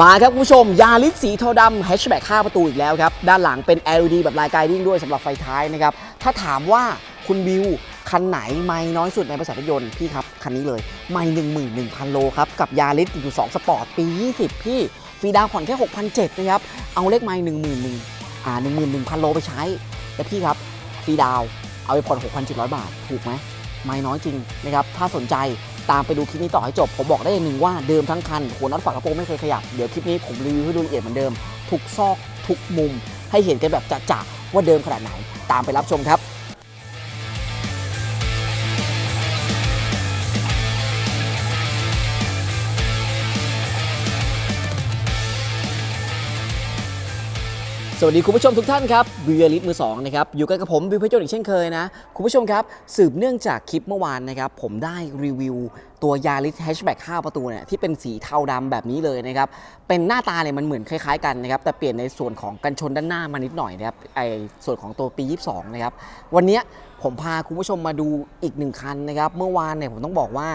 มาครับคุณผู้ชมยาลิสสีเทาดำแฮชแบ็ก5ประตูอีกแล้วครับ ด้านหลังเป็น LED แบบลายไกดิ้งด้วยสำหรับไฟท้ายนะครับ ถ้าถามว่าคุณบิว คันไหนไม่น้อยสุดในบริษัทยนต์พี่ครับ คันนี้เลยไม่11,000โลครับ กับยาลิสอยู่2สปอร์ตปี 20 พี่ฟรีดาวผ่อนแค่ 6,700นะครับ เอาเลขไม่11,000อ่า11,000โลไปใช้แต่พี่ครับฟรีดาวเอาไปผ่อน6,700 บาทถูกไหมไม่น้อยจริงนะครับถ้าสนใจ ตามไปดูคลิปนี้ต่อให้จบ ผมบอกได้อย่างหนึ่งว่าเดิมทั้งคันหัวน็อตฝากระโปรงไม่เคยขยับ เดี๋ยวคลิปนี้ผมรีวิวให้ดูละเอียดเหมือนเดิม ทุกซอกทุกมุม ให้เห็นกันแบบจะๆว่าเดิมขนาดไหน ตามไปรับชมครับ สวัสดีคุณผู้ชมทุกท่านครับบิวลิสมือสองนะครับอยู่กันกับผมบิวเพชรโจนอีกเช่นเคยนะ คุณผู้ชมครับ สืบเนื่องจากคลิปเมื่อวานนะครับ ผมได้รีวิวตัวยาริสแฮชแบ็ก5ประตูเนี่ยที่เป็นสีเทาดำแบบนี้เลยนะครับ เป็นหน้าตาเนี่ยมันเหมือนคล้ายๆกันนะครับ แต่เปลี่ยนในส่วนของกันชนด้านหน้ามานิดหน่อยนะครับไอส่วนของตัวปี 22 นะครับ วันนี้ผมพาคุณผู้ชมมาดูอีกหนึ่งคันนะครับ เมื่อวานเนี่ยผมต้องบอกว่า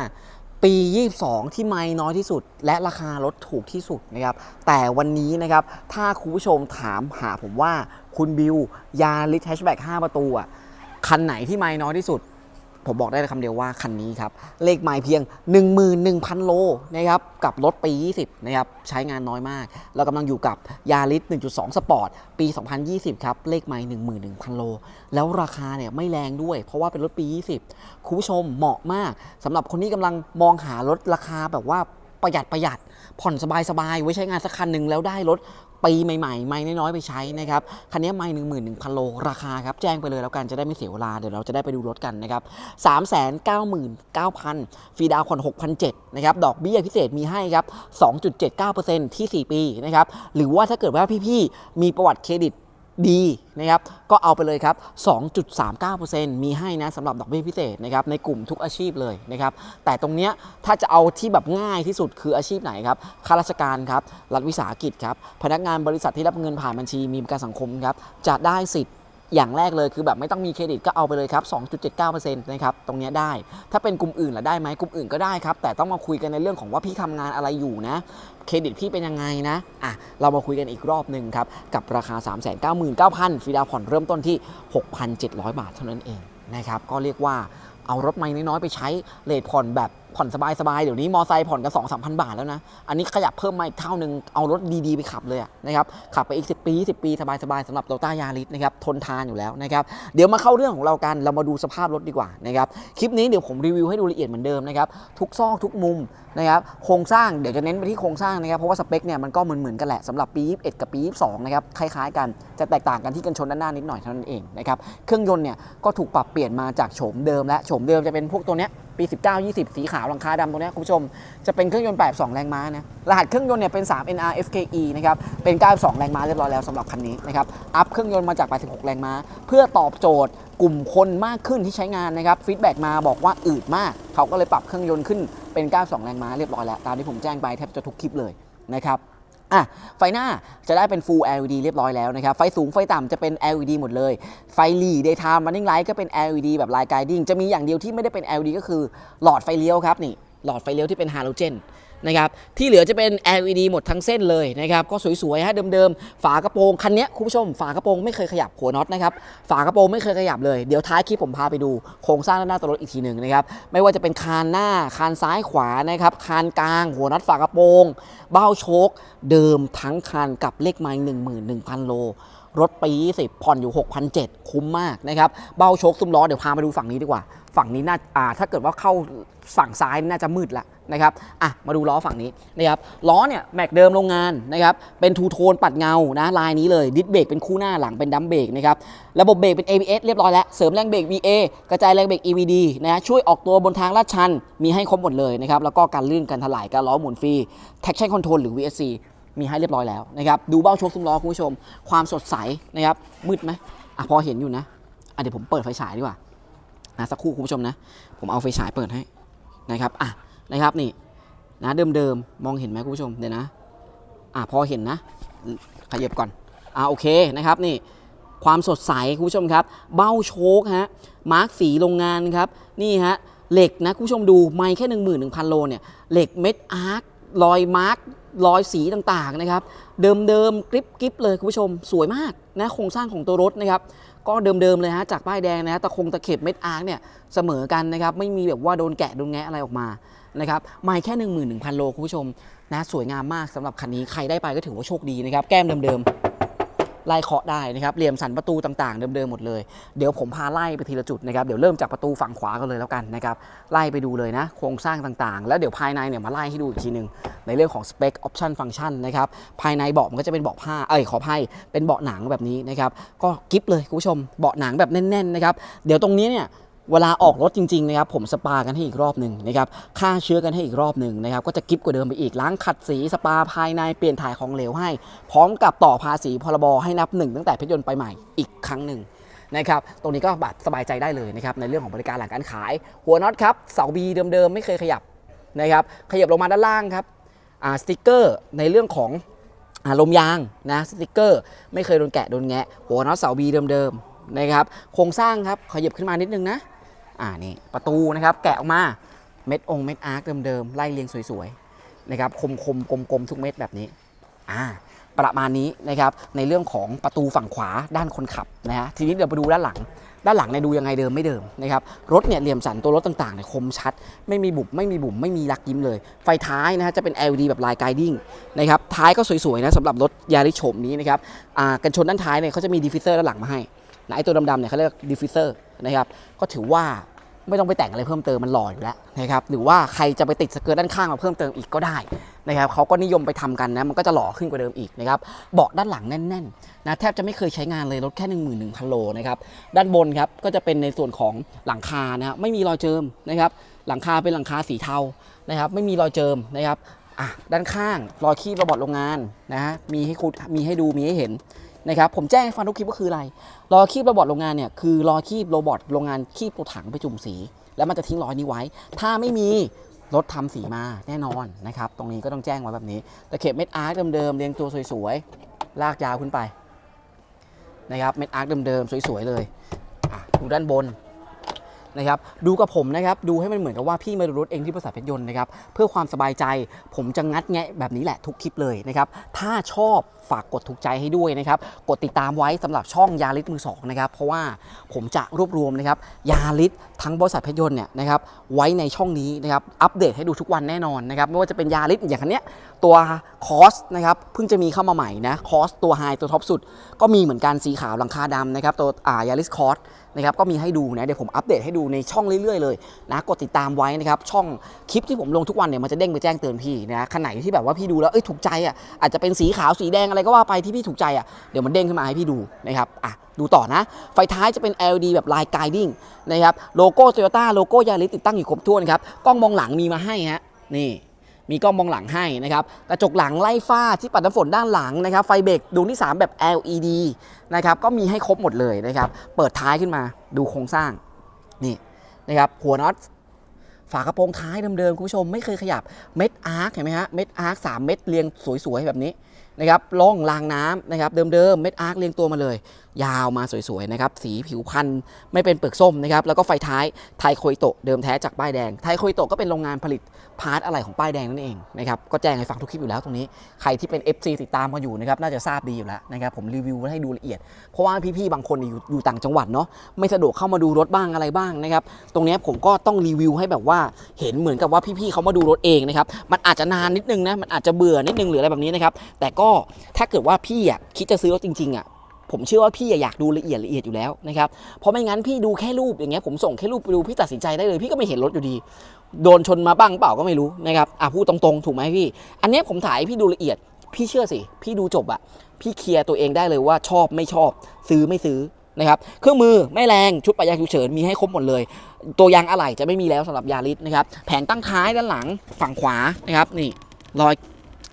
ปี 22 ที่ไม่น้อยที่สุด และราคารถถูกที่สุดนะครับ แต่วันนี้นะครับ ถ้าคุณผู้ชมถามหาผมว่าคุณบิวยาริทแฮชแบ็ก5ประตูอะคันไหนที่ไม่น้อยที่สุด ผมบอกได้คำเดียวว่าคันนี้ครับ เลขหมายเพียง 11,000 โลนะครับกับรถปี 20 นะครับ ใช้งานน้อยมาก เรากำลังอยู่กับยาริส1.2 สปอร์ต ปี 2020 ครับ เลขไม้11,000 โล แล้วราคาเนี่ยไม่แรงด้วย เพราะว่าเป็นรถปี 20 คุณผู้ชมเหมาะมากสำหรับคนที่กำลังมองหารถราคาแบบว่า ประหยัดประหยัด ผ่อนสบายๆไว้ใช้งานสักคันหนึ่งแล้วได้รถปีใหม่ๆ ไม่น้อยๆ ไปใช้นะครับ คันนี้ไม่หนึ่งหมื่นหนึ่งพันโล ราคาครับ แจ้งไปเลยแล้วกันจะได้ไม่เสียเวลา เดี๋ยวเราจะได้ไปดูรถกันนะครับสามแสนเก้าหมื่นเก้าพันฟรีดาวน์ผ่อนหกพันเจ็ดนะครับ ดอกเบี้ยพิเศษมีให้ครับสองจุดเจ็ดเก้าเปอร์เซ็นต์ที่สี่ปีนะครับ หรือว่าถ้าเกิดว่าพี่ๆ มีประวัติเครดิต ดีนะครับก็เอาไปเลยครับ 2.39%มีให้นะสำหรับดอกเบี้ยพิเศษนะครับในกลุ่มทุกอาชีพเลยนะครับแต่ตรงเนี้ยถ้าจะเอาที่แบบง่ายที่สุดคืออาชีพไหนครับข้าราชการครับรัฐวิสาหกิจครับพนักงานบริษัทที่รับเงินผ่านบัญชีมีประกันสังคมครับจะได้สิทธิ์ อย่างแรกเลยคือแบบไม่ต้องมีเครดิตก็เอาไปเลยครับ 2.79%นะครับ ตรงนี้ได้ ถ้าเป็นกลุ่มอื่นล่ะได้ไหมกลุ่มอื่นก็ได้ครับ แต่ต้องมาคุยกันในเรื่องของว่าพี่ทำงานอะไรอยู่นะ เครดิตพี่เป็นยังไงนะ อะ เรามาคุยกันอีกรอบหนึ่งครับ กับราคา 399,000ฟรีดาวน์ผ่อนเริ่มต้นที่ 6,700 บาทเท่านั้นเองนะครับ ก็เรียกว่าเอารถไม่น้อยๆไปใช้เลทผ่อนแบบ ผ่อนสบายๆ เดี๋ยวนี้มอไซค์ผ่อนกัน2 3 0 0บาทแล้วนะ อันนี้ขยับเพิ่มมาอีกเท่านึง เอารถดีๆ ไปขับเลยนะครับ ขับไปอีก 10 ปี 10 ปี สบายๆสำหรับโตต้ายาริสนะครับ ทนทานอยู่แล้วนะครับ เดี๋ยวมาเข้าเรื่องของเรากัน เรามาดูสภาพรถดีกว่านะครับ คลิปนี้เดี๋ยวผมรีวิวให้ดูละเอียดเหมือนเดิมนะครับ ทุกซอกทุกมุมนะครับ โครงสร้างเดี๋ยวจะเน้นไปที่โครงสร้างนะครับ เพราะว่าสเปคเนี่ยมันก็เหมือนๆกันแหละสำหรับปี 21 กับปี 22 นะครับ คล้ายๆ กัน จะแตกต่างกันที่กันชนด้านหน้านิดหน่อยเท่านั้นเองนะครับ เครื่องยนต์เนี่ยก็ถูกปรับเปลี่ยนมาจากโฉมเดิมและโฉมเดิมจะเป็นพวกตัวเนี้ยปี 19 20 สีขาวหลังคาดำตัวนี้คุณผู้ชมจะเป็นเครื่องยนต์ 8 2 แรงม้านะรหัสเครื่องยนต์เนี่ยเป็น 3 NR FKE นะครับเป็น 92 แรงม้าเรียบร้อยแล้วสำหรับคันนี้นะครับอัพเครื่องยนต์มาจาก 86 แรงม้า เพื่อตอบโจทย์กลุ่มคนมากขึ้นที่ใช้งานนะครับฟีดแบ็กมาบอกว่าอืดมาก เขาก็เลยปรับเครื่องยนต์ขึ้นเป็น 92 แรงม้าเรียบร้อยแล้วตามที่ผมแจ้งไปแทบจะทุกคลิปเลยนะครับ อะไฟหน้าจะได้เป็น Full LED เรียบร้อยแล้วนะครับ ไฟสูงไฟต่ำจะเป็น LED หมดเลย ไฟหลี Daytime Running Light ก็เป็น LED แบบ light Guiding จะมีอย่างเดียวที่ไม่ได้เป็น LED ก็คือหลอดไฟเลี้ยวครับนี่หลอดไฟเลี้ยวที่เป็นฮาโลเจน นะครับที่เหลือจะเป็น LED หมดทั้งเส้นเลยนะครับก็สวยๆฮะเดิมๆ ฝากระโปรงคันนี้คุณผู้ชม ฝากระโปรงไม่เคยขยับหัวน็อตนะครับฝากระโปรงไม่เคยขยับเลยเดี๋ยวท้ายคลิปผมพาไปดูโครงสร้างด้านหน้าตัวรถอีกทีหนึ่งนะครับไม่ว่าจะเป็นคานหน้าคานซ้ายขวานะครับคานกลางหัวน็อตฝากระโปรงเบ้าโชคเดิมทั้งคันกับเลขไม้11,000 โลรถปี20ผ่อนอยู่ 6,700 คุ้มมากนะครับ เบ้าโชคซุ้มล้อ เดี๋ยวพามาดูฝั่งนี้ดีกว่า ฝั่งนี้น่าอ่าถ้าเกิดว่าเข้า ฝั่งซ้ายน่าจะมืดละนะครับอะมาดูล้อฝั่งนี้นะครับล้อเนี่ยแม็กเดิมโรงงานนะครับเป็นทูโทนปัดเงานะลายนี้เลยดิสเบรกเป็นคู่หน้าหลังเป็นดัมเบรกนะครับระบบเบรกเป็น ABS เรียบร้อยแล้ว เสริมแรงเบรก VA กระจายแรงเบรก EVD นะฮะช่วยออกตัวบนทางลาดชัน มีให้ครบหมดเลยนะครับแล้วก็การลื่นการถลายการล้อหมุนฟรี traction control หรือ VSC มีให้เรียบร้อยแล้วนะครับดูเบ้าโชคซุ้มล้อคุณผู้ชม ความสดใสนะครับมืดไหมอะพอเห็นอยู่นะอะเดี๋ยวผมเปิดไฟฉายดีกว่านะสักครู่คุณผู้ชมนะ ผมเอาไฟฉายเปิดให้ นะครับอะนะครับนี่นะเดิมๆมองเห็นไหมคุณผู้ชมเดี๋ยวนะอะพอเห็นนะขยับก่อนอะโอเคนะครับนี่ความสดใสคุณผู้ชมครับ เบ้าโชคฮะมาร์กสีโรงงานครับนี่ฮะเหล็กนะคุณผู้ชมดูไม่แค่ 1 1 0 0 0 โลเนี่ยเหล็กเม็ดอาร์ครอยมาร์กรอยสีต่างๆนะครับ เดิมๆกริบกริบเลยคุณผู้ชมสวยมากนะโครงสร้างของตัวรถนะครับ ก็เดิมๆเลยฮะจากป้ายแดงนะฮะตะคงตะเข็บเม็ดอาร์คเนี่ยเสมอกันนะครับไม่มีแบบว่าโดนแกะโดนแงะอะไรออกมานะครับไม่แค่ 11,000 โลคุณผู้ชมนะสวยงามมากสำหรับคันนี้ใครได้ไปก็ถือว่าโชคดีนะครับแก้มเดิมๆ ไล่เคาะได้นะครับเหลี่ยมสันประตูต่างๆ เดิมๆหมดเลย เดี๋ยวผมพาไล่ไปทีละจุดนะครับเดี๋ยวเริ่มจากประตูฝั่งขวากันเลยแล้วกันนะครับไล่ไปดูเลยนะโครงสร้างต่างๆ แล้วเดี๋ยวภายในเนี่ยมาไล่ให้ดูอีกทีหนึ่งในเรื่องของสเปคออปชันฟังก์ชันนะครับภายในเบาะมันก็จะเป็นเบาะผ้าเอ้ยขออภัยเป็นเบาะหนังแบบนี้นะครับก็กิฟเลยคุณผู้ชมเบาะหนังแบบแน่นๆนะครับเดี๋ยวตรงนี้เนี่ย เวลาออกรถจริงๆนะครับผมสปากันให้อีกรอบหนึ่งนะครับฆ่าเชื้อกันให้อีกรอบหนึ่งนะครับก็จะกิฟกว่าเดิมไปอีกล้างขัดสีสปาภายในเปลี่ยนถ่ายของเหลวให้ พร้อมกับต่อภาษีพรบให้นับหนึ่งตั้งแต่พชรยนต์ไปใหม่อีกครั้งหนึ่งนะครับตรงนี้ก็บัตรสบายใจได้เลยนะครับในเรื่องของบริการหลังการขาย หัวน็อตครับเสาบีเดิมๆไม่เคยขยับนะครับขยับลงมาด้านล่างครับอ่าสติกเกอร์ในเรื่องของอ่าลมยางนะสติกเกอร์ ไม่เคยโดนแกะโดนแงะหัวน็อตเสาบีเดิมๆนะครับโครงสร้างครับขยับขึ้นมานิดนึงนะ อ่านี่ประตูนะครับแกะออกมาเม็ดองค์เม็ดอาร์คเดิมๆไล่เรียงสวยๆนะครับคมคมๆกลมๆทุกเม็ดแบบนี้อ่าประมาณนี้นะครับในเรื่องของประตูฝั่งขวาด้านคนขับนะฮะทีนี้เดี๋ยวไปดูด้านหลัง ด้านหลังเนี่ยดูยังไงเดิมไม่เดิมนะครับรถเนี่ยเหลี่ยมสันตัวรถต่างๆเนี่ยคมชัด ไม่มีบุบไม่มีบุ๋มไม่มีลักยิ้มเลย ไฟท้ายนะฮะจะเป็น LED แบบลายไกดิ้งนะครับท้ายก็สวยๆนะสำหรับรถยาริโฉมนี้นะครับอ่ากันชนด้านท้ายเนี่ยเขาจะมีดิฟฟิเซอร์ด้านหลังมาให้นะไอตัวดำๆเนี่ยเขาเรียกดิฟฟิเซอร์นะครับก็ถือว่า ไม่ต้องไปแต่งอะไรเพิ่มเติมมันหล่ออยู่แล้วนะครับหรือว่าใครจะไปติดสเกิร์ตด้านข้างมาเพิ่มเติมอีกก็ได้นะครับเขาก็นิยมไปทำกันนะมันก็จะหล่อขึ้นกว่าเดิมอีกนะครับเบาะด้านหลังแน่นๆนะแทบจะไม่เคยใช้งานเลยรถแค่ 11,000โลนะครับด้านบนครับก็จะเป็นในส่วนของหลังคานะไม่มีรอยเจิมนะครับหลังคาเป็นหลังคาสีเทานะครับไม่มีรอยเจิมนะครับอะด้านข้างรอยคีบระบอดโรงงานนะฮะมีให้คุณมีให้ดูมีให้เห็น นะครับผมแจ้งให้ฟังทุกคลิปก็คืออะไรรอคีบโรบอทโรงงานเนี่ยคือรอคีบโรบอทโรงงานคีบตัวถังไปจุ่มสี แล้วมันจะทิ้งรอยนี้ไว้ ถ้าไม่มีรถทำสีมาแน่นอนนะครับตรงนี้ก็ต้องแจ้งไว้แบบนี้ตะเข็บเม็ดอาร์คเดิมๆเรียงตัวสวยๆลากยาวขึ้นไปนะครับเม็ดอาร์คเดิมๆสวยๆเลยดูด้านบน นะครับดูกับผมนะครับดูให้มันเหมือนกับว่าพี่มาดูรถเองที่บริษัทเพชรยนต์นะครับเพื่อความสบายใจผมจะงัดแงะแบบนี้แหละทุกคลิปเลยนะครับถ้าชอบฝากกดถูกใจให้ด้วยนะครับกดติดตามไว้สำหรับช่องยาลิสมือสองนะครับเพราะว่าผมจะรวบรวมนะครับยาลิสทั้งบริษัทเพชรยนต์เนี่ยนะครับไว้ในช่องนี้นะครับอัปเดตให้ดูทุกวันแน่นอนนะครับไม่ว่าจะเป็นยาลิสอย่างคันเนี้ย ตัวคอสนะครับเพิ่งจะมีเข้ามาใหม่นะคอสตัวไฮตัวท็อปสุด ก็มีเหมือนกันสีขาวหลังคาดำนะครับ ตัวอ่ายาริสคอร์สนะครับก็มีให้ดูนะเดี๋ยวผมอัปเดตให้ดูในช่องเรื่อยๆเลยนะกดติดตามไว้นะครับช่องคลิปที่ผมลงทุกวันเนี่ยมันจะเด้งไปแจ้งเตือนพี่นะคันไหนที่แบบว่าพี่ดูแล้วเอ้ยถูกใจอะอาจจะเป็นสีขาวสีแดงอะไรก็ว่าไปที่พี่ถูกใจอะเดี๋ยวมันเด้งขึ้นมาให้พี่ดูนะครับอะดูต่อนะ ไฟท้ายจะเป็น LED แบบลายไกดิ้งนะครับโลโก้โตโยต้าโลโก้ยาริสติดตั้งอยู่ครบถ้วนครับกล้องมองหลังมีมาให้ฮะนี่ มีกล้องมองหลังให้นะครับกระจกหลังไล่ฝ้าที่ปัดน้ำฝนด้านหลังนะครับ ไฟเบรกดวงที่ 3 แบบ LED นะครับก็มีให้ครบหมดเลยนะครับ เปิดท้ายขึ้นมาดูโครงสร้างนี่นะครับหัวน็อตฝากระโปรงท้ายเดิมๆคุณผู้ชมไม่เคยขยับเม็ดอาร์คเห็นไหมฮะเม็ดอาร์คสามเม็ดเรียงสวยๆแบบนี้ นะครับล่องรางน้ำนะครับเดิมๆเม็ดอาร์คเรียงตัวมาเลย ยาวมาสวยๆนะครับสีผิวพันธุ์ไม่เป็นเปลือกส้มนะครับแล้วก็ไฟท้ายไทโคอิโตะเดิมแท้จากป้ายแดงไทโคอิโตะก็เป็นโรงงานผลิตพาร์ทอะไรของป้ายแดงนั่นเองนะครับก็แจ้งให้ฟังทุกคลิปอยู่แล้วตรงนี้ใครที่เป็น FC ติดตามมาอยู่นะครับน่าจะทราบดีอยู่แล้วนะครับผมรีวิวให้ดูละเอียด เพราะว่าพี่ๆบางคนอยู่อยู่ต่างจังหวัดเนาะไม่สะดวกเข้ามาดูรถบ้างอะไรบ้างนะครับตรงนี้ผมก็ต้องรีวิวให้แบบว่าเห็นเหมือนกับว่าพี่ๆเขามาดูรถเองนะครับมันอาจจะนานนิดนึงนะมันอาจจะเบื่อนิดนึงหรืออะไรแบบนี้นะครับแต่ก็ถ้าเกิดว่าพี่อะคิดจะซื้อรถจริงๆอะผมเชื่อว่าพี่อยากดูละเอียดละเอียดอยู่แล้วนะครับ เพราะไม่งั้นพี่ดูแค่รูปอย่างเงี้ยผมส่งแค่รูปไปดูพี่ตัดสินใจได้เลย พี่ก็ไม่เห็นรถอยู่ดี โดนชนมาบ้างเปล่าก็ไม่รู้นะครับอะพูดตรงๆ ถูกไหมพี่ อันนี้ผมถ่ายพี่ดูละเอียด พี่เชื่อสิ พี่ดูจบอะพี่เคลียร์ตัวเองได้เลยว่าชอบไม่ชอบ ซื้อไม่ซื้อนะครับเครื่องมือไม่แรงชุดปะยางฉุกเฉินมีให้ครบหมดเลย ตัวยางอะไหล่จะไม่มีแล้วสำหรับยาริสนะครับแผงตั้งท้ายด้านหลังฝั่งขวานะครับนี่รอย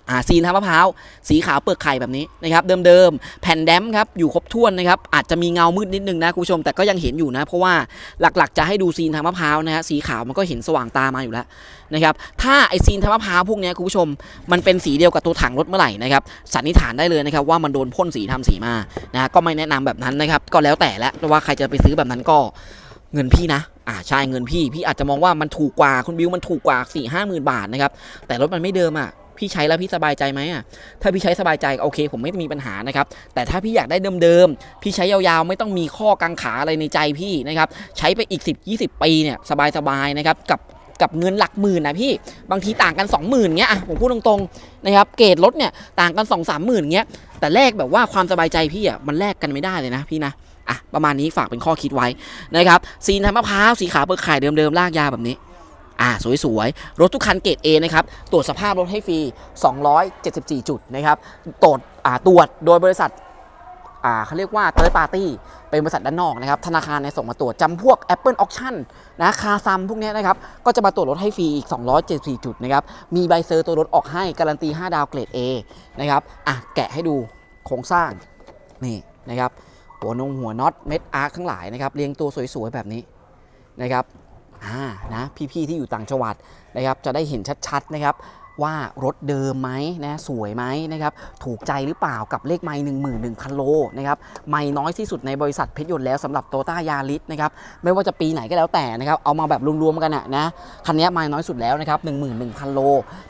อ่าซีนทางมะพร้าวสีขาวเปลือกไข่แบบนี้นะครับเดิมๆ แผ่นแดมครับอยู่ครบถ้วนนะครับอาจจะมีเงามืดนิดนึงนะคุณผู้ชมแต่ก็ยังเห็นอยู่นะ เพราะว่าหลักๆ จะให้ดูซีนทางมะพร้าวนะฮะสีขาวมันก็เห็นสว่างตามาอยู่แล้วนะครับถ้าไอซีนทางมะพร้าวพวกนี้คุณผู้ชม มันเป็นสีเดียวกับตัวถังรถเมื่อไหร่นะครับสันนิษฐานได้เลยนะครับว่ามันโดนพ่นสีทำสีมานะก็ไม่แนะนำแบบนั้นนะครับก็แล้วแต่ละว่าใครจะไปซื้อแบบนั้นก็เงินพี่นะอ่าใช่เงินพี่พี่อาจจะมองว่ามันถูกกว่าคุณบิวมันถูกกว่า4ี่ห้าหมื่นบาทนะครับแต่รถมันไม่เดิมอะ พี่ใช้แล้วพี่สบายใจไหมอะถ้าพี่ใช้สบายใจโอเค ผมไม่มีปัญหานะครับแต่ถ้าพี่อยากได้เดิมๆพี่ใช้ยาวๆ ไม่ต้องมีข้อกังขาอะไรในใจพี่นะครับใช้ไปอีก 10 20 ปีเนี่ยสบายๆนะครับกับกับเงินหลักหมื่นนะพี่บางทีต่างกัน 20,000เงี้ยอะผมพูดตรงๆนะครับเกรดรถเนี่ยต่างกัน 2 3หมื่นเงี้ยแต่แลกแบบว่าความสบายใจพี่อะมันแลกกันไม่ได้เลยนะพี่นะอะประมาณนี้ฝากเป็นข้อคิดไว้นะครับซีนทำมะพร้าวสีขาวเปลือกไข่เดิมๆลากยาแบบนี้ อ่าสวยๆ รถทุกคันเกรด A นะครับ ตรวจสภาพรถให้ฟรี 274 จุดนะครับ ตรวจอ่าตรวจโดยบริษัทอ่าเขาเรียกว่า third party เป็นบริษัทด้านนอกนะครับ ธนาคารเนี่ยส่งมาตรวจจำพวก Apple Auction นะคาซัมพวกนี้นะครับ ก็จะมาตรวจรถให้ฟรีอีก 274 จุดนะครับ มีใบเซอร์ตัวรถออกให้ การันตี 5 ดาวเกรด A นะครับ อะแกะให้ดูโครงสร้าง นี่นะครับ หัวนงหัวน็อตเม็ดอาร์คทั้งหลายนะครับ เรียงตัวสวยๆแบบนี้นะครับ อ่านะพี่ๆที่อยู่ต่างจังหวัดนะครับจะได้เห็นชัดๆนะครับ ว่ารถเดิมไหมนะสวยไหมนะครับถูกใจหรือเปล่ากับเลขไม้หนึ่งหมื่นหนึ่งพันโลนะครับไม่น้อยที่สุดในบริษัทเพชรยนต์แล้วสำหรับโตต้ายาริสนะครับไม่ว่าจะปีไหนก็แล้วแต่นะครับเอามาแบบรวมๆกันอะนะคันนี้ไม่น้อยสุดแล้วนะครับ1 1 0 0 0โล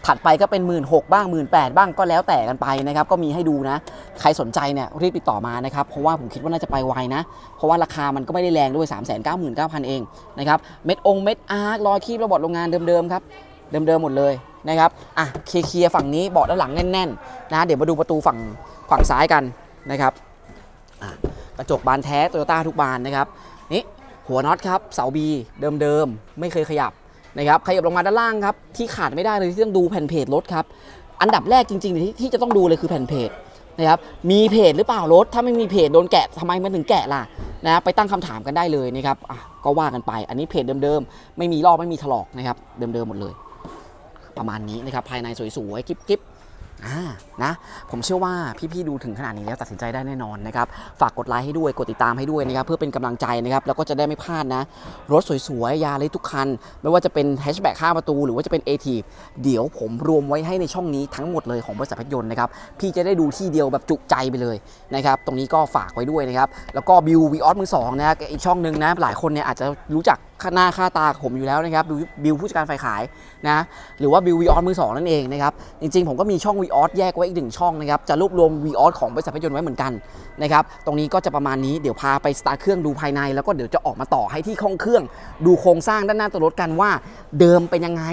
ถัดไปก็เป็น1 6 0 0 0บ้าง1 8 0 0 0บ้างก็แล้วแต่กันไปนะครับก็มีให้ดูนะ ใครสนใจเนี่ยรีบติดต่อมานะครับเพราะว่าผมคิดว่าน่าจะไปไวนะ เพราะว่าราคามันก็ไม่ได้แรงด้วย 3 9 9 0 0 0 เองนะครับเม็ดองเม็ดอาร์ครอยคีบระบบโรงงานเดิมๆครับเดิมๆหมดเลย นะครับอะเคลียร์ๆฝั่งนี้เบาะด้านหลังแน่นๆนะเดี๋ยวมาดูประตูฝั่งฝั่งซ้ายกันนะครับอะกระจกบานแท้โตโยต้าทุกบานนะครับนี่หัวน็อตครับเสาบีเดิมๆไม่เคยขยับนะครับขยับลงมาด้านล่างครับที่ขาดไม่ได้เลยที่ต้องดูแผ่นเพจรถครับอันดับแรกจริงๆที่ที่จะต้องดูเลยคือแผ่นเพจนะครับมีเพจหรือเปล่ารถถ้าไม่มีเพจโดนแกะทำไมมันถึงแกะล่ะนะไปตั้งคำถามกันได้เลยนะครับอะก็ว่ากันไปอันนี้เพจเดิมๆไม่มีลอกไม่มีถลอกนะครับเดิมๆหมดเลย ประมาณนี้นะครับภายในสวยๆกิ๊บๆอ่านะผมเชื่อว่าพี่ๆดูถึงขนาดนี้แล้วตัดสินใจได้แน่นอนนะครับฝากกดไลค์ให้ด้วยกดติดตามให้ด้วยนะครับเพื่อเป็นกำลังใจนะครับแล้วก็จะได้ไม่พลาดนะ รถสวยๆ ยาเลยทุกคัน ไม่ว่าจะเป็นแฮชแบ็ก5ประตู หรือว่าจะเป็น a t เดี๋ยวผมรวมไว้ให้ในช่องนี้ทั้งหมดเลยของบริษัทเพชรยนต์นะครับพี่จะได้ดูที่เดียวแบบจุใจไปเลยนะครับตรงนี้ก็ฝากไว้ด้วยนะครับแล้วก็บิววีออสมือสองนะอีกช่องหนึ่งนะหลายคนเนี่ยอาจจะรู้จัก หน้าค่าตาผมอยู่แล้วนะครับบิวบิวผู้จัดการฝ่ายขายนะหรือว่าบิววีออสมือสองนั่นเองนะครับจริงๆ ผมก็มีช่องวีออสแยกไว้อีกหนึ่งช่องนะครับจะรวบรวมวีออสของบริษัทเพยนต์ไว้เหมือนกันนะครับตรงนี้ก็จะประมาณนี้เดี๋ยวพาไปสตาร์ทเครื่องดูภายใน แล้วก็เดี๋ยวจะออกมาต่อให้ที่ห้องเครื่อง ดูโครงสร้างด้านหน้าตัวรถกันว่า เดิมเป็นยังไง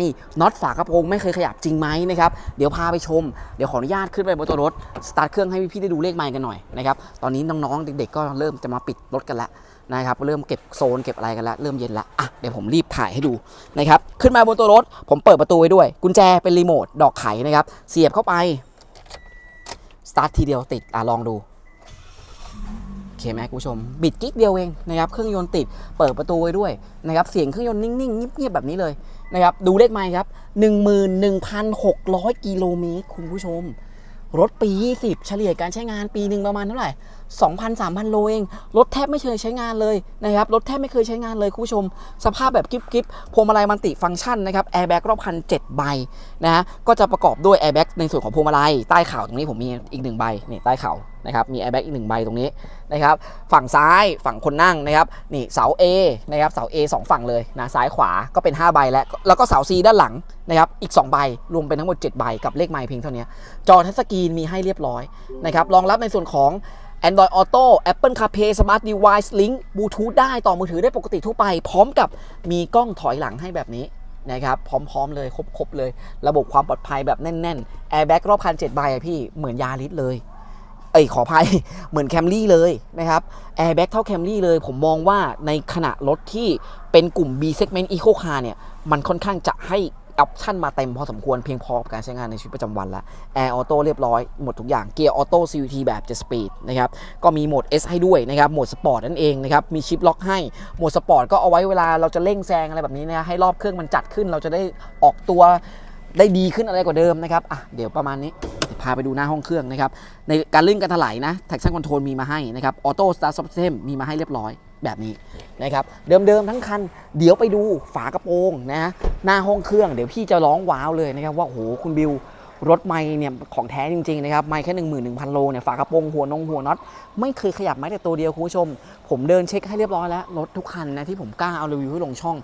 น็อตฝากระโปรงไม่เคยขยับจริงไหมนะครับเดี๋ยวพาไปชม เดี๋ยวขออนุญาตขึ้นไปบนตัวรถสตาร์ทเครื่องให้พี่ๆได้ดูเลขไมล์กันหน่อยนะครับตอนนี้น้องๆเด็กๆก็เริ่มจะมาปิดรถกันแล้ว นะครับเริ่มเก็บโซนเก็บอะไรกันแล้วเริ่มเย็นแล้วอะเดี๋ยวผมรีบถ่ายให้ดูนะครับขึ้นมาบนตัวรถ ผมเปิดประตูไว้ด้วย กุญแจเป็นรีโมทดอกไขนะครับเสียบเข้าไปสตาร์ททีเดียวติดอะลองดูโอเคไหมคุณผู้ชม บิดกิ๊กเดียวเองนะครับเครื่องยนต์ติดเปิดประตูไว้ด้วยนะครับเสียงเครื่องยนต์นิ่งๆเงียบๆแบบนี้เลยนะครับดูเลขไมล์ครับ 11,600 กิโลเมตรคุณผู้ชม รถปี 20 เฉลี่ยการใช้งานปีหนึ่งประมาณเท่าไหร่ 2,000 3,000 โลเอง รถแทบไม่เคยใช้งานเลยนะครับ รถแทบไม่เคยใช้งานเลยคุณผู้ชม สภาพแบบกิ๊บกิ๊บพวงมาลัยมันติฟังก์ชันนะครับ แอร์แบ็กรอบคัน 7 ใบนะฮะก็จะประกอบด้วยแอร์แบ็กในส่วนของพวงมาลัย ใต้เข่าตรงนี้ผมมีอีกหนึ่งใบ นี่ใต้เข่า นะครับมีแอร์แบ็กอีกหนึ่งใบตรงนี้นะครับฝั่งซ้ายฝั่งคนนั่งนะครับนี่เสา A นะครับเสา A สองฝั่งเลยนะซ้ายขวาก็เป็น 5 ใบแล้วแล้วก็เสา C ด้านหลังนะครับอีก 2 ใบรวมเป็นทั้งหมด 7 ใบกับเลขไมล์เพียงเท่านี้จอทัชสกรีนมีให้เรียบร้อยนะครับรองรับในส่วนของ Android Auto Apple CarPlay Smart Device Link Bluetooth ได้ต่อมือถือได้ปกติทั่วไป พร้อมกับมีกล้องถอยหลังให้แบบนี้นะครับพร้อมๆเลยครบๆเลย ระบบความปลอดภัยแบบแน่นๆ Airbag รอบคัน7ใบอะพี่เหมือนยาริสเลย เอ้ยขออภัยเหมือนแคมรี่เลยนะครับ Airbag เท่าแคมรี่เลย ผมมองว่าในขณะรถที่เป็นกลุ่ม B segment Eco Car เนี่ย มันค่อนข้างจะให้ออปชั่นมาเต็มพอสมควรเพียงพอกับการใช้งานในชีวิตประจำวันแล้ว Air Auto เรียบร้อย หมดทุกอย่างเกียร์ออโต้ CVT แบบ7 Speed นะครับ ก็มีโหมด S ให้ด้วยนะครับ โหมดสปอร์ตนั่นเองนะครับ มีชิปล็อกให้ โหมดสปอร์ตก็เอาไว้เวลาเราจะเร่งแซงอะไรแบบนี้นะให้รอบเครื่องมันจัดขึ้นเราจะได้ออกตัว ได้ดีขึ้นอะไรกว่าเดิมนะครับอะเดี๋ยวประมาณนี้พาไปดูหน้าห้องเครื่องนะครับ ในการลื่นการถลายนะ traction control มีมาให้นะครับ auto start system มีมาให้เรียบร้อยแบบนี้นะครับ เดิมๆทั้งคัน เดี๋ยวไปดูฝากระโปรงนะ หน้าห้องเครื่อง เดี๋ยวพี่จะร้องว้าวเลยนะครับว่าโหคุณบิว รถไม่เนี่ยของแท้จริงๆนะครับไม่แค่11,000 โลเนี่ยฝากระโปรงหัวนงหัวน็อตไม่เคยขยับแม้แต่ตัวเดียวคุณผู้ชม ผมเดินเช็คให้เรียบร้อยแล้ว รถทุกคันนะที่ผมกล้าเอารีวิวให้ลงช่อง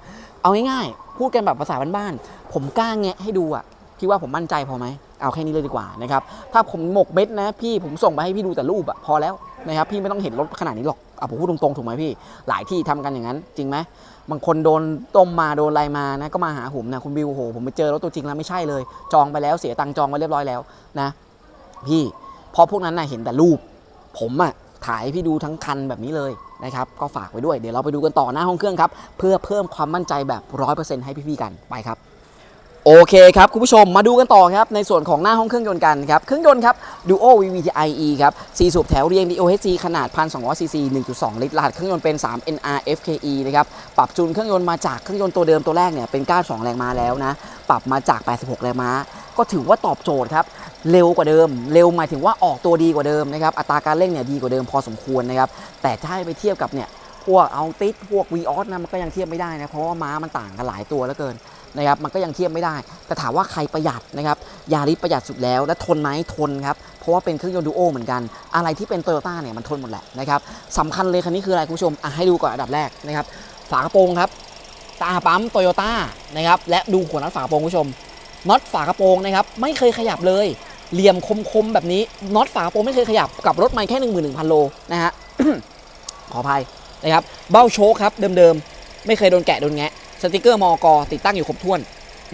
เอาง่ายๆพูดกันแบบภาษาบ้านๆผมกล้าแงะให้ดูอะพี่ว่าผมมั่นใจพอไหมเอาแค่นี้เลยดีกว่านะครับถ้าผมหมกเม็ดนะพี่ผมส่งไปให้พี่ดูแต่รูปอะพอแล้วนะครับพี่ไม่ต้องเห็นรถขนาดนี้หรอก อะผมพูดตรงๆถูกไหมพี่ หลายที่ทำกันอย่างนั้น จริงไหมบางคนโดนต้มมาโดนอะไรมานะก็มาหาผมนะคุณบิวโอ้โหผมไปเจอรถตัวจริงแล้วไม่ใช่เลย จองไปแล้วเสียตังค์จองไว้เรียบร้อยแล้วนะ พี่เพราะพวกนั้นนะเห็นแต่รูป ผมอะถ่ายพี่ดูทั้งคันแบบนี้เลยนะครับก็ฝากไว้ด้วยเดี๋ยวเราไปดูกันต่อหน้าห้องเครื่องครับ เพื่อเพิ่มความมั่นใจแบบ 100%ให้พี่ๆกันไปครับ โอเคครับ คุณผู้ชมมาดูกันต่อครับ ในส่วนของหน้าห้องเครื่องยนต์กันครับ เครื่องยนต์ครับ Duo VVTi E ครับ4สูบแถวเรียง DOHC ขนาด 1,200 cc 1.2 ลิตรรหัสเครื่องยนต์เป็น 3 NR FKE นะครับ ปรับจูนเครื่องยนต์มาจากเครื่องยนต์ตัวเดิมตัวแรกเนี่ยเป็น 92 แรงม้าแล้วนะ ปรับมาจาก 86 แรงม้า ก็ถือว่าตอบโจทย์ครับ เร็วกว่าเดิม เร็วหมายถึงว่าออกตัวดีกว่าเดิมนะครับ อัตราการเร่งเนี่ยดีกว่าเดิมพอสมควรนะครับ แต่ถ้าไปเทียบกับเนี่ยพวกเอาติดพวก v ีออสนะมันก็ยังเทียบไม่ได้นะเพราะว่าม้ามันต่างกันหลายตัวแล้วเกิน นะครับมันก็ยังเทียบไม่ได้ แต่ถามว่าใครประหยัดนะครับยาริสประหยัดสุดแล้ว และทนไหมทนครับ เพราะว่าเป็นเครื่องยนต์ดูโอเหมือนกัน อะไรที่เป็นโตโยต้าเนี่ยมันทนหมดแหละนะครับสำคัญเลยคันนี้คืออะไรคุณผู้ชมอะให้ดูก่อนอันดับแรกนะครับฝากระโปรงครับตาปั๊มโตโยต้านะครับและดูหัวน็อตฝากระโปรงคุณผู้ชมน็อตฝากระโปรงนะครับไม่เคยขยับเลย เหลี่ยมคมๆแบบนี้น็อตฝากระโปรงไม่เคยขยับกับรถไม่แค่11,000 โลนะฮะขออภัยนะครับเบ้าโชคครับเดิมๆ ไม่เคยโดนแกะโดนแงะ สติกเกอร์มอกติดตั้งอยู่ครบถ้วน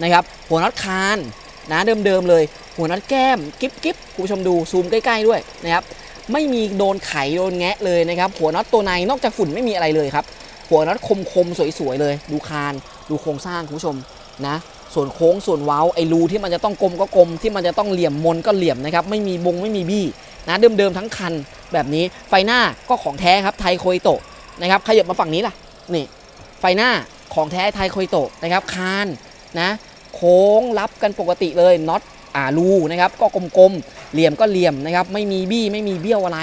นะครับหัวน็อตคานนะเดิมๆเลย หัวน็อตแก้มกิ๊บกิ๊บคุณผู้ชมดูซูมใกล้ๆด้วยนะครับไม่มีโดนไขโดนแงะเลยนะครับหัวน็อตตัวในนอกจากฝุ่นไม่มีอะไรเลยครับหัวน็อตคมๆสวยๆเลย ดูคานดูโครงสร้างคุณผู้ชมนะส่วนโค้งส่วนเว้าไอ้รูที่มันจะต้องกลมก็กลมที่มันจะต้องเหลี่ยมมนก็เหลี่ยมนะครับไม่มีบงไม่มีบี้นะเดิมๆทั้งคันแบบนี้ไฟหน้าก็ของแท้ครับไทโคยโตะนะครับขยับมาฝั่งนี้ล่ะนี่ไฟหน้า ของแท้ไทโคยโตะนะครับคานนะโค้งรับกันปกติเลยน็อตอ่ารูนะครับก็กลมๆเหลี่ยมก็เหลี่ยมนะครับไม่มีบี้ไม่มีเบี้ยวอะไร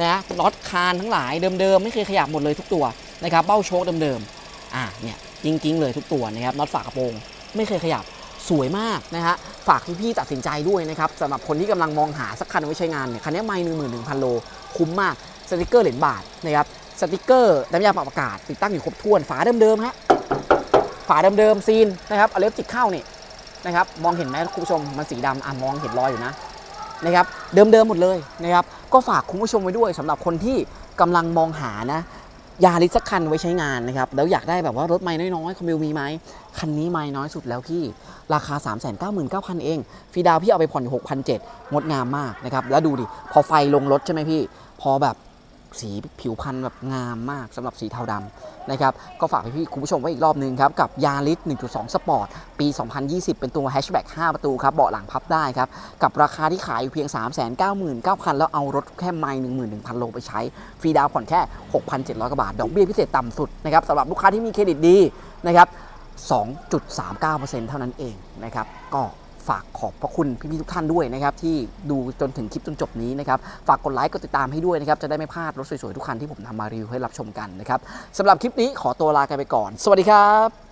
นะน็อตคานทั้งหลายเดิมๆไม่เคยขยับหมดเลยทุกตัวนะครับเบ้าโชคเดิมๆอ่าเนี่ยจริงๆเลยทุกตัวนะครับน็อตฝากระโปรงไม่เคยขยับสวยมากนะฮะฝากพี่ๆตัดสินใจด้วยนะครับสำหรับคนที่กำลังมองหาสักคันไว้ใช้งานเนี่ยคันนี้ไม่หนึ่งหมื่นหนึ่งพันโลคุ้มมากสติกเกอร์เหรียญบาทนะครับสติกเกอร์น้ำยาปรับอากาศติดตั้งอยู่ครบถ้วนฝาเดิมๆฮะ ฝาเดิมๆซีนนะครับเอาเล็บจิกเข้านี่นะครับมองเห็นไหมคุณผู้ชมมันสีดำอะมองเห็นรอยอยู่นะนะครับเดิมๆหมดเลยนะครับก็ฝากคุณผู้ชมไว้ด้วยสำหรับคนที่กำลังมองหานะยาริสักคันไว้ใช้งานนะครับแล้วอยากได้แบบว่ารถไม่น้อยๆคอมบิวมีไหมคันนี้ไม่น้อยสุดแล้วพี่ราคา 3 9 9 0 0 0 เองฟีดาวพี่เอาไปผ่อนอยู่6,700 งดงามมากนะครับแล้วดูดิพอไฟลงรถใช่ไหมพี่ พอแบบ สีผิวพันธุ์แบบงามมากสำหรับสีเทาดำนะครับก็ฝากพี่ๆคุณผู้ชมไว้อีกรอบนึงครับ กับยาริส1.2 สปอร์ต ปี 2020 เป็นตัวแฮชแบ็ก5ประตูครับ เบาะหลังพับได้ครับ กับราคาที่ขายอยู่เพียง 399,000 แล้วเอารถแค่ไม่11,000 โลไปใช้ ฟรีดาวน์ผ่อนแค่ 6,700 กว่าบาท ดอกเบี้ยพิเศษต่ำสุดนะครับสำหรับลูกค้าที่มีเครดิตดีนะครับ2.39%เท่านั้นเองนะครับก็ ฝากขอบพระคุณพี่ๆทุกท่านด้วยนะครับที่ดูจนถึงคลิปจนจบนี้นะครับฝากกดไลค์กดติดตามให้ด้วยนะครับจะได้ไม่พลาดรถสวยๆทุกคันที่ผมทำมารีวิวให้รับชมกันนะครับสำหรับคลิปนี้ขอตัวลากันไปก่อน สวัสดีครับ